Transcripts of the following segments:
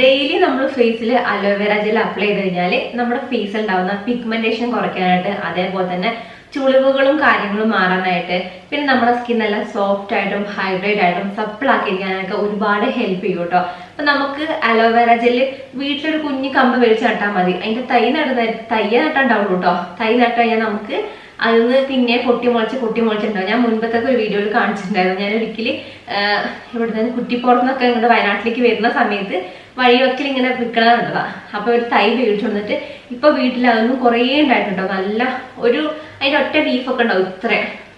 Daily നമ്മൾ ഫേസിൽ aloe vera gel apply ചെയ്ത് കഴിഞ്ഞാൽ നമ്മുടെ ഫേസിൽ ഉണ്ടാവുന്ന പിഗ്മെന്റേഷൻ കുറയ്ക്കാനായിട്ട് അതേപോലെ തന്നെ ചുളിവുകളും കാര്യങ്ങളും മാറാനായിട്ട് പിന്നെ നമ്മുടെ സ്കിൻ നല്ല സോഫ്റ്റ് ആയിട്ടും ഹൈഡ്രേറ്റ് ആയിട്ടും സപ്പിൾ ആക്കിയിരിക്കാനൊക്കെ ഒരുപാട് ഹെൽപ്പ് ചെയ്യും കേട്ടോ അപ്പൊ നമുക്ക് അലോവേറ ജെല്ല് വീട്ടിലൊരു കുഞ്ഞു കമ്പ് വെളിച്ച് നട്ടാൽ മതി. അതിന്റെ തൈ നട തൈ നട്ടാണ്ടാവുള്ളൂ കേട്ടോ തൈ നട്ട് കഴിഞ്ഞാൽ നമുക്ക് അതിന്ന് പിന്നെ പൊട്ടി മുളച്ച് പൊട്ടി മുളച്ചിട്ടുണ്ടാവും ഞാൻ മുൻപത്തെ ഒരു വീഡിയോയിൽ കാണിച്ചിട്ടുണ്ടായിരുന്നു. ഞാൻ ഒരിക്കലും ഇവിടെ നിന്ന് കുറ്റിപ്പുറത്തുനിന്നൊക്കെ ഇങ്ങോട്ട് വയനാട്ടിലേക്ക് വരുന്ന സമയത്ത് വഴിയൊക്കെ ഇങ്ങനെ വിൽക്കണ കണ്ടതാ അപ്പൊ ഒരു തൈ മേടിച്ചു വന്നിട്ട് ഇപ്പൊ വീട്ടിൽ അതൊന്നും കുറേ ഉണ്ടായിട്ടുണ്ടോ നല്ല ഒരു അതിന്റെ ഒറ്റ ബീഫൊക്കെ ഉണ്ടാവും ഇത്ര.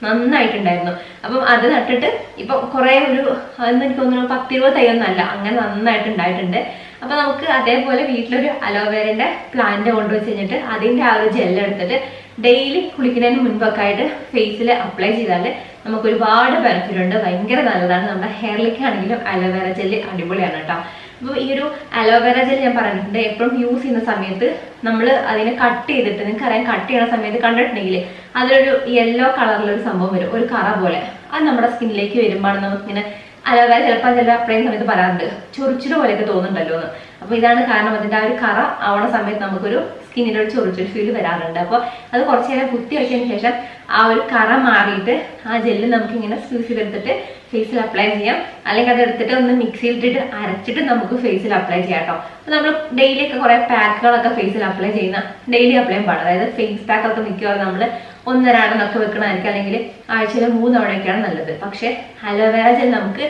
നന്നായിട്ടുണ്ടായിരുന്നു. അപ്പം അത് നട്ടിട്ട് ഇപ്പൊ കുറെ ഒരു അതെന്ന് എനിക്ക് തോന്നുന്നു പത്തിരുപത് തൈയൊന്നല്ല അങ്ങനെ നന്നായിട്ട് ഉണ്ടായിട്ടുണ്ട്. അപ്പൊ നമുക്ക് അതേപോലെ വീട്ടിലൊരു അലോവേരന്റെ പ്ലാന്റ് കൊണ്ടുവച്ച് കഴിഞ്ഞിട്ട് അതിന്റെ ആ ഒരു ജെല്ല് എടുത്തിട്ട് ഡെയിലി കുളിക്കുന്നതിന് മുൻപൊക്കെ ആയിട്ട് ഫേസിൽ അപ്ലൈ ചെയ്താൽ നമുക്ക് ഒരുപാട് ബെനിഫിറ്റ് ഉണ്ട്. ഭയങ്കര നല്ലതാണ്. നമ്മുടെ ഹെയറിലേക്ക് ആണെങ്കിലും അലോവേര ജെല്ലി അടിപൊളിയാണ് കേട്ടോ അപ്പോൾ ഈ ഒരു അലോവേറ ജെൽ ഞാൻ പറഞ്ഞിട്ടുണ്ട്. എപ്പോഴും യൂസ് ചെയ്യുന്ന സമയത്ത് നമ്മൾ അതിനെ കട്ട് ചെയ്തിട്ട് നിങ്ങൾക്ക് അറിയാൻ കട്ട് ചെയ്യുന്ന സമയത്ത് കണ്ടിട്ടുണ്ടെങ്കിൽ അതിലൊരു യെല്ലോ കളറിലൊരു സംഭവം വരും. ഒരു കറ പോലെ. അത് നമ്മുടെ സ്കിന്നിലേക്ക് വരുമ്പോൾ നമുക്കിങ്ങനെ അലോവേറ ചിലപ്പോൾ ചില അപ്ലൈ സമയത്ത് പറയാറുണ്ട്. ചൊറിച്ചിട് പോലെയൊക്കെ തോന്നുന്നുണ്ടല്ലോ എന്ന് അപ്പോൾ ഇതാണ് കാരണം അതിന്റെ ആ ഒരു കറ ആവണ സമയത്ത് നമുക്കൊരു സ്കിന്നിന്റെ ഒരു ചൊറിച്ചിൽ ഫീൽ വരാറുണ്ട്. അപ്പോൾ അത് കുറച്ച് നേരം കുത്തി വെച്ചതിന് ശേഷം ആ ഒരു കറ മാറിയിട്ട് ആ ജെല്ല് നമുക്ക് ഇങ്ങനെ സ്ക്യൂസ് ചെയ്തെടുത്തിട്ട് ഫേസിൽ അപ്ലൈ ചെയ്യാം. അല്ലെങ്കിൽ അത് എടുത്തിട്ട് ഒന്ന് മിക്സിയിലിട്ടിട്ട് അരച്ചിട്ട് നമുക്ക് ഫേസിൽ അപ്ലൈ ചെയ്യാം കേട്ടോ. അപ്പോൾ നമ്മൾ ഡെയിലി ഒക്കെ കുറെ പാക്കുകളൊക്കെ ഫേസിൽ അപ്ലൈ ചെയ്യുന്ന ഡെയിലി അപ്ലൈ പാടില്ല അതായത് ഫേസ് പാക്ക് ഒക്കെ മിക്കവാറും നമ്മൾ ഒന്നര ഒന്നരാടെന്നൊക്കെ വെക്കണമായിരിക്കും അല്ലെങ്കിൽ ആഴ്ചയിൽ മൂന്നവണയൊക്കെയാണ് നല്ലത്. പക്ഷേ അലോവേറ ജെൽ നമുക്ക്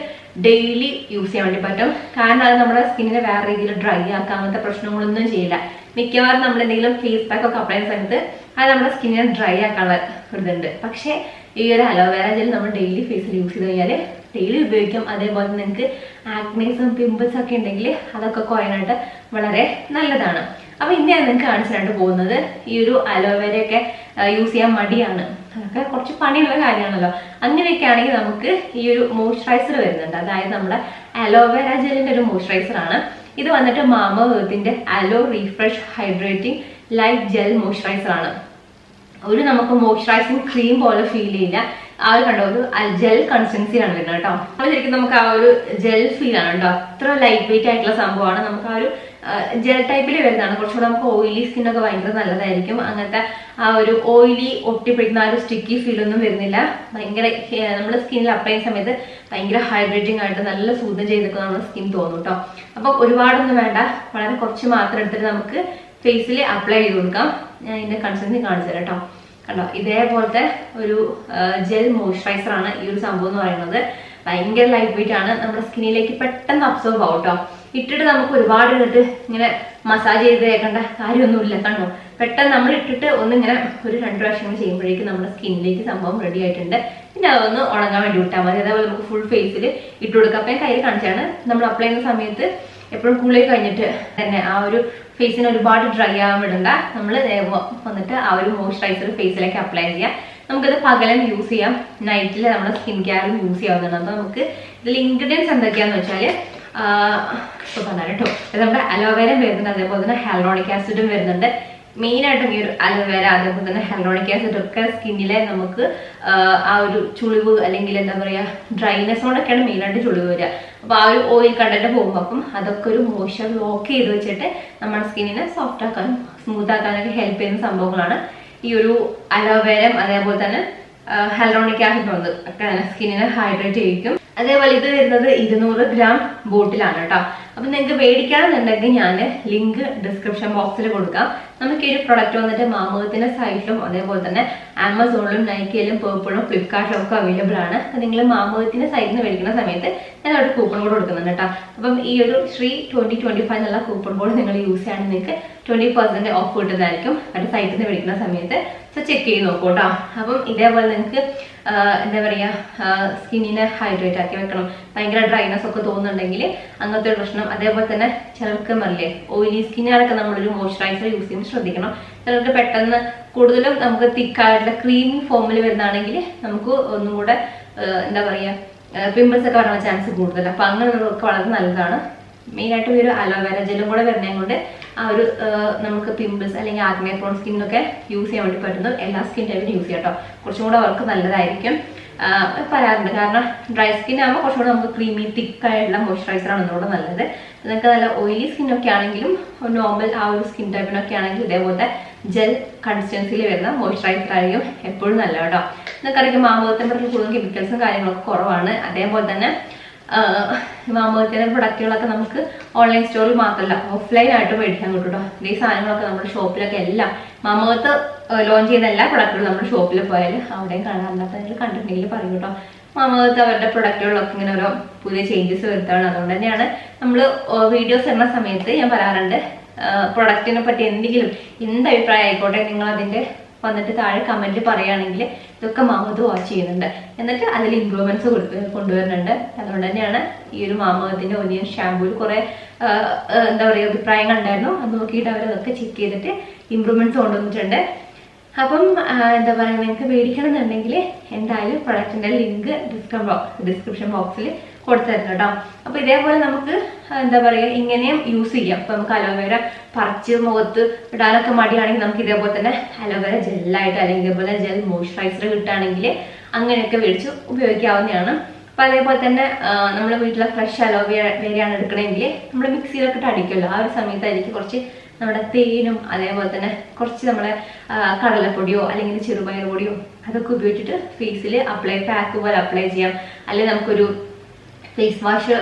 ഡെയിലി യൂസ് ചെയ്യാൻ വേണ്ടി പറ്റും. കാരണം അത് നമ്മുടെ സ്കിന്നിനെ വേറെ രീതിയിൽ ഡ്രൈ ആക്കാം അങ്ങനത്തെ പ്രശ്നങ്ങളൊന്നും ചെയ്യില്ല. മിക്കവാറും നമ്മൾ എന്തെങ്കിലും ഫേസ് പാക്ക് ഒക്കെ അപ്ലൈ സമയത്ത് അത് നമ്മുടെ സ്കിന്നിനെ ഡ്രൈ ആക്കാനുള്ള ഇതുണ്ട്. പക്ഷേ ഈ ഒരു അലോവേര ജെൽ നമ്മൾ ഡെയിലി ഫേസിൽ യൂസ് ചെയ്ത് കഴിഞ്ഞാൽ ഡെയിലി ഉപയോഗിക്കാം. അതേപോലെ നിങ്ങൾക്ക് ആക്നേസും പിമ്പിൾസ് ഒക്കെ ഉണ്ടെങ്കിൽ അതൊക്കെ കുറയാനായിട്ട് വളരെ നല്ലതാണ്. അപ്പൊ ഇന്ന് ഞാൻ നിങ്ങൾക്ക് കാണിച്ചിട്ടാണ് പോകുന്നത് ഈ ഒരു അലോവേരയൊക്കെ യൂസ് ചെയ്യാൻ മടിയാണ്. അതൊക്കെ കുറച്ച് പണിയുള്ള കാര്യമാണല്ലോ. അങ്ങനെയൊക്കെ ആണെങ്കിൽ നമുക്ക് ഈ ഒരു മോയ്സ്ചറൈസർ വരുന്നുണ്ട്. അതായത് നമ്മുടെ അലോവേര ജെല്ലിന്റെ ഒരു മോയ്സ്ചറൈസർ ആണ്. ഇത് വന്നിട്ട് മാമ വേർത്തിന്റെ aloe refresh hydrating light gel moisturizer ആണ്. ഒരു നമുക്ക് മോയ്സ്ചറൈസിങ് ക്രീം പോലെ ഫീൽ ചെയ്യില്ല. ആ ഒരു കണ്ടോ ഒരു ജെൽ കൺസിസ്റ്റൻസിയാണ് വരുന്നത് കേട്ടോ. അപ്പോൾ ശരിക്കും നമുക്ക് ആ ഒരു ജെൽ ഫീൽ ആണ്. കേട്ടോ അത്ര ലൈറ്റ് വെയിറ്റ് ആയിട്ടുള്ള സംഭവമാണ്. നമുക്ക് ആ ഒരു ജെൽ ടൈപ്പിൽ വരുന്നതാണ്. കുറച്ചുകൂടെ നമുക്ക് ഓയിലി സ്കിൻ ഒക്കെ ഭയങ്കര നല്ലതായിരിക്കും. അങ്ങനത്തെ ആ ഒരു ഓയിലി ഒട്ടിപ്പിടിക്കുന്ന ആ ഒരു സ്റ്റിക്കി ഫീൽ ഒന്നും വരുന്നില്ല. ഭയങ്കര നമ്മുടെ സ്കിന്നിൽ അപ്ലൈ ചെയ്യുന്ന സമയത്ത് ഭയങ്കര ഹൈഡ്രേറ്റിംഗ് ആയിട്ട് നല്ല സൂതം ചെയ്തൊക്കെ നമ്മുടെ സ്കിൻ തോന്നും കേട്ടോ അപ്പൊ ഒരുപാടൊന്നും വേണ്ട. വളരെ കുറച്ച് മാത്രം എടുത്തിട്ട് നമുക്ക് ഫേസിൽ അപ്ലൈ ചെയ്ത് കൊടുക്കാം. ഞാൻ ഇതിന്റെ കൺസെൻസി കാണിച്ചു തരാം കേട്ടോ കണ്ടോ? ഇതേപോലത്തെ ഒരു ജെൽ മോയ്സ്ചറൈസർ ആണ് ഈ ഒരു സംഭവം എന്ന് പറയുന്നത്. ഭയങ്കര ലൈറ്റ് വെയിറ്റ് ആണ്. നമ്മുടെ സ്കിന്നിലേക്ക് പെട്ടെന്ന് അബ്സോർബ് ആവും കേട്ടോ ഇട്ടിട്ട് നമുക്ക് ഒരുപാട് ഇങ്ങോട്ട് ഇങ്ങനെ മസാജ് ചെയ്ത് കേൾക്കേണ്ട കാര്യമൊന്നുമില്ല കണ്ടോ? പെട്ടെന്ന് നമ്മൾ ഇട്ടിട്ട് ഒന്ന് ഇങ്ങനെ ഒരു രണ്ട് പ്രാവശ്യം ചെയ്യുമ്പോഴേക്കും നമ്മുടെ സ്കിന്നിലേക്ക് സംഭവം റെഡി ആയിട്ടുണ്ട്. പിന്നെ അതൊന്ന് ഉണങ്ങാൻ വേണ്ടി വിട്ടാൽ മതി. അതേപോലെ നമുക്ക് ഫുൾ ഫേസിൽ ഇട്ട് കൊടുക്കാം. അപ്പം കയ്യിൽ കാണിച്ചാണ്. നമ്മൾ അപ്ലൈ ചെയ്യുന്ന സമയത്ത് എപ്പോഴും കുളി കഴിഞ്ഞിട്ട് തന്നെ ആ ഒരു ഫേസിന് ഒരുപാട് ഡ്രൈ ആവാൻ വിടണ്ട. നമ്മൾ വന്നിട്ട് ആ ഒരു മോയ്സ്ചറൈസർ ഫേസിലേക്ക് അപ്ലൈ ചെയ്യാം. നമുക്കത് പകലും യൂസ് ചെയ്യാം. നൈറ്റിൽ നമ്മുടെ സ്കിൻ കെയറും യൂസ് ചെയ്യാവുന്നതാണ്. അപ്പോൾ നമുക്ക് ഇതിൽ ഇൻഗ്രീഡിയൻസ് എന്തൊക്കെയാണെന്ന് വെച്ചാൽ പറഞ്ഞാൽ കേട്ടോ നമ്മുടെ അലോവേര വരുന്നുണ്ട്. അതേപോലെ തന്നെ ഹെൽറോണിക് ആസിഡും വരുന്നുണ്ട്. മെയിനായിട്ടും ഈ ഒരു അലോവേര അതേപോലെ തന്നെ ഹെൽറോണിക് ആസിഡ് ഒക്കെ സ്കിന്നിലെ നമുക്ക് ആ ഒരു ചുളിവ് അല്ലെങ്കിൽ എന്താ പറയുക ഡ്രൈനെസ് കൊണ്ടൊക്കെയാണ് മെയിനായിട്ട് ചുളിവ് വരിക. അപ്പോൾ ആ ഒരു ഓയിൽ കണ്ടന്റ് പോകുമ്പോൾ അപ്പം അതൊക്കെ ഒരു മോയ്സ്ചർ ലോക്ക് ചെയ്ത് വെച്ചിട്ട് നമ്മുടെ സ്കിന്നിനെ സോഫ്റ്റ് ആക്കാനും സ്മൂത്ത് ആക്കാനൊക്കെ ഹെൽപ്പ് ചെയ്യുന്ന സംഭവങ്ങളാണ് ഈ ഒരു അലോവേരം അതേപോലെ തന്നെ ഹെൽറോണിക് ആസിഡ് ഒക്കെ സ്കിന്നിനെ ഹൈഡ്രേറ്റ് ചെയ്യിക്കും. അതേപോലെ ഇത് വരുന്നത് ഇരുന്നൂറ് ഗ്രാം ബോട്ടിലാണ് കേട്ടോ. അപ്പൊ നിങ്ങൾക്ക് മേടിക്കണമെന്നുണ്ടെങ്കിൽ ഞാൻ ലിങ്ക് ഡിസ്ക്രിപ്ഷൻ ബോക്സിൽ കൊടുക്കാം. നമുക്ക് ഈ ഒരു പ്രൊഡക്റ്റ് വന്നിട്ട് മാമൂഹത്തിന്റെ സൈറ്റിലും അതേപോലെ തന്നെ ആമസോണിലും നൈക്കിയിലും പേർപ്പിളും ഫ്ലിപ്കാർട്ടിലും ഒക്കെ അവൈലബിൾ ആണ്. അപ്പൊ നിങ്ങൾ മാമൂഹത്തിന്റെ സൈറ്റിൽ നിന്ന് മേടിക്കുന്ന സമയത്ത് ഞാൻ ഒരു കൂപ്പൺ കോഡ് കൊടുക്കുന്നുണ്ട് കേട്ടോ. അപ്പം ഈ ഒരു ശ്രീ ട്വന്റി ട്വന്റി ഫൈവ് എന്നുള്ള കൂപ്പൺ കോഡ് നിങ്ങൾ യൂസ് ചെയ്യുകയാണെങ്കിൽ നിങ്ങൾക്ക് ട്വന്റി പെർസെന്റ് ഓഫ് കിട്ടുന്നതായിരിക്കും. അവരുടെ സൈറ്റിൽ നിന്ന് മേടിക്കുന്ന സമയത്ത്. സോ ചെക്ക് ചെയ്ത് നോക്കൂ കേട്ടോ. അപ്പം ഇതേപോലെ നിങ്ങൾക്ക് എന്താ പറയുക സ്കിന്നിനെ ഹൈഡ്രേറ്റ് ആക്കി വെക്കണം. ഭയങ്കര ഡ്രൈനെസ് ഒക്കെ തോന്നുന്നുണ്ടെങ്കിൽ അങ്ങനത്തെ ഒരു പ്രശ്നം. അതേപോലെ തന്നെ ചിലർക്ക് മല്ലേ ഓയിലി സ്കിന്നുകാരൊക്കെ നമ്മളൊരു മോയ്സ്ചറൈസർ യൂസ് ചെയ്യുമ്പോൾ ശ്രദ്ധിക്കണം. ചിലർക്ക് പെട്ടെന്ന് കൂടുതലും നമുക്ക് തിക്കായിട്ടുള്ള ക്രീമി ഫോമിൽ വരുന്നതാണെങ്കിൽ നമുക്ക് ഒന്നും കൂടെ എന്താ പറയുക പിമ്പിൾസ് ഒക്കെ വരാനുള്ള ചാൻസ് കൂടുതലാണ് അപ്പം അങ്ങനെയുള്ളവർക്ക് വളരെ നല്ലതാണ്. മെയിനായിട്ട് ഈ ഒരു അലോവേര ജെല്ലും കൂടെ വരുന്നതും കൊണ്ട് ആ ഒരു നമുക്ക് പിമ്പിൾസ് അല്ലെങ്കിൽ ആഗ്നേ പ്രോൺ സ്കിന്നൊക്കെ യൂസ് ചെയ്യാൻ വേണ്ടി പറ്റുന്നു. എല്ലാ സ്കിൻ ടൈപ്പിനും യൂസ് ചെയ്യാം കേട്ടോ കുറച്ചും കൂടെ അവർക്ക് നല്ലതായിരിക്കും. പറയാറുണ്ട്. കാരണം ഡ്രൈ സ്കിൻ ആകുമ്പോൾ കുറച്ചും കൂടെ നമുക്ക് ക്രീമി തിക്കായുള്ള മോയ്സ്ചറൈസറാണ് ഒന്നുകൂടെ നല്ലത്. നിങ്ങൾക്ക് നല്ല ഓയിലി സ്കിന്നൊക്കെ ആണെങ്കിലും നോർമൽ ആ ഒരു സ്കിൻ ടൈപ്പിനൊക്കെ ആണെങ്കിലും ഇതേപോലത്തെ ജെൽ കൺസിസ്റ്റൻസിയിൽ വരുന്ന മോയ്സ്ചറൈസർ ആയിരിക്കും എപ്പോഴും നല്ല കേട്ടോ നിങ്ങൾക്കറിയാം മാമോഹത്തിന്റെ കൂടുതൽ കെമിക്കൽസും കാര്യങ്ങളൊക്കെ കുറവാണ്. അതേപോലെ തന്നെ മാമോഹത്തിന്റെ പ്രൊഡക്റ്റുകളൊക്കെ നമുക്ക് ഓൺലൈൻ സ്റ്റോറിൽ മാത്രമല്ല ഓഫ്ലൈൻ ആയിട്ട് മേടിക്കാൻ കിട്ടും കേട്ടോ ഈ സാധനങ്ങളൊക്കെ നമ്മുടെ ഷോപ്പിലൊക്കെ എല്ലാം. മാമോത്ത് ലോഞ്ച് ചെയ്യുന്ന എല്ലാ പ്രൊഡക്റ്റുകളും നമ്മുടെ ഷോപ്പിൽ പോയാൽ അവിടെയും കാണാറുണ്ട് നിങ്ങൾ കണ്ടിട്ടുണ്ടെങ്കിൽ പറയും കേട്ടോ. മാമോഹത്ത് അവരുടെ പ്രൊഡക്റ്റുകളിലൊക്കെ ഇങ്ങനെ ഓരോ പുതിയ ചേഞ്ചസ് വരുത്താണ് അതുകൊണ്ട് തന്നെയാണ് നമ്മൾ വീഡിയോസ് ഇടുന്ന സമയത്ത് ഞാൻ പറയാറുണ്ട് പ്രൊഡക്റ്റിനെ പറ്റി എന്തെങ്കിലും എന്ത് അഭിപ്രായം ആയിക്കോട്ടെ നിങ്ങൾ അതിന്റെ വന്നിട്ട് താഴെ കമന്റ് പറയുകയാണെങ്കിൽ ഇതൊക്കെ മാമത് വാച്ച് ചെയ്യുന്നുണ്ട്. എന്നിട്ട് അതിൽ ഇമ്പ്രൂവ്മെന്റ്സ് കൊണ്ടുവരുന്നുണ്ട്. അതുകൊണ്ട് തന്നെയാണ് ഈ ഒരു മാമത്തിന്റെ ഒനിയൻ ഷാമ്പൂയിൽ കുറെ എന്താ പറയുക അഭിപ്രായങ്ങൾ ഉണ്ടായിരുന്നു. അത് നോക്കിയിട്ട് അവർ അതൊക്കെ ചെക്ക് ചെയ്തിട്ട് ഇമ്പ്രൂവ്മെന്റ്സ് കൊണ്ടുവന്നിട്ടുണ്ട്. അപ്പം എന്താ പറയുക നിങ്ങൾക്ക് മേടിക്കണം എന്നുണ്ടെങ്കിൽ എന്തായാലും പ്രൊഡക്റ്റിന്റെ ലിങ്ക് ഡിസ്ക്രിപ്ഷൻ ബോക്സിൽ കൊടുത്തിരുന്നു കേട്ടോ. അപ്പൊ ഇതേപോലെ നമുക്ക് എന്താ പറയുക ഇങ്ങനെയും യൂസ് ചെയ്യാം. അപ്പൊ നമുക്ക് അലോവേര പറിച്ച് മുഖത്ത് ഇടാനൊക്കെ മടിയാണെങ്കിൽ നമുക്ക് ഇതേപോലെ തന്നെ അലോവേര ജെല്ലായിട്ട് അല്ലെങ്കിൽ ഇതേപോലെ ജെൽ മോയ്സ്ചറൈസർ കിട്ടുകയാണെങ്കിൽ അങ്ങനെയൊക്കെ മേടിച്ച് ഉപയോഗിക്കാവുന്നതാണ്. അപ്പൊ അതേപോലെ തന്നെ നമ്മുടെ വീട്ടിലെ ഫ്രഷ് അലോവേരയാണ് എടുക്കണമെങ്കിൽ നമ്മൾ മിക്സിയിലൊക്കെ ഇട്ട് അടിക്കുമല്ലോ. ആ ഒരു സമയത്തായിരിക്കും കുറച്ച് നമ്മുടെ തേനും അതേപോലെ തന്നെ കുറച്ച് നമ്മളെ കടലപ്പൊടിയോ അല്ലെങ്കിൽ ചെറുപയർ പൊടിയോ അതൊക്കെ ഉപയോഗിച്ചിട്ട് ഫേസിൽ അപ്ലൈ പാക്ക് പോലെ അപ്ലൈ ചെയ്യാം. അല്ലെങ്കിൽ നമുക്കൊരു ഫേസ് വാഷ്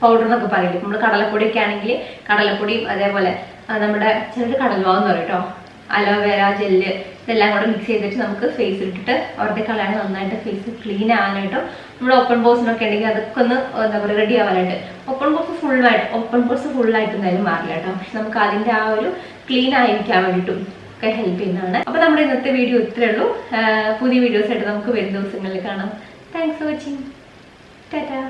പൗഡർ എന്നൊക്കെ പറയില്ലേ? നമ്മൾ കടലപ്പൊടിയൊക്കെ ആണെങ്കിൽ കടലപ്പൊടിയും അതേപോലെ നമ്മുടെ ചിലർ കടൽവാന്ന് പറയും കേട്ടോ. അലോവേര ജെല്ല് ഇതെല്ലാം കൂടെ മിക്സ് ചെയ്തിട്ട് നമുക്ക് ഫേസ് ഇട്ടിട്ട് അവരുടെ കളയാണ് നന്നായിട്ട് ഫേസ് ക്ലീൻ ആവാനായിട്ടും നമ്മുടെ ഓപ്പൺ ബോസിനൊക്കെ ഉണ്ടെങ്കിൽ അതൊക്കെ ഒന്ന് എന്താ പറയുക റെഡി ആവാനായിട്ട്. ഓപ്പൺ പോസ് ഫുള്ളായിട്ട് ഓപ്പൺ ബോസ് ഫുള്ളായിട്ട് എന്തായാലും മാറില്ല കേട്ടോ. നമുക്ക് അതിന്റെ ആ ഒരു ക്ലീൻ ആയിരിക്കാൻ വേണ്ടിയിട്ടും ഒക്കെ ഹെൽപ്പ് ചെയ്യുന്നതാണ്. അപ്പോൾ നമ്മുടെ ഇന്നത്തെ വീഡിയോ ഇത്രയേ ഉള്ളൂ. പുതിയ വീഡിയോസ് ആയിട്ട് നമുക്ക് വരും ദിവസങ്ങളിൽ കാണാം. Thanks for watching Tata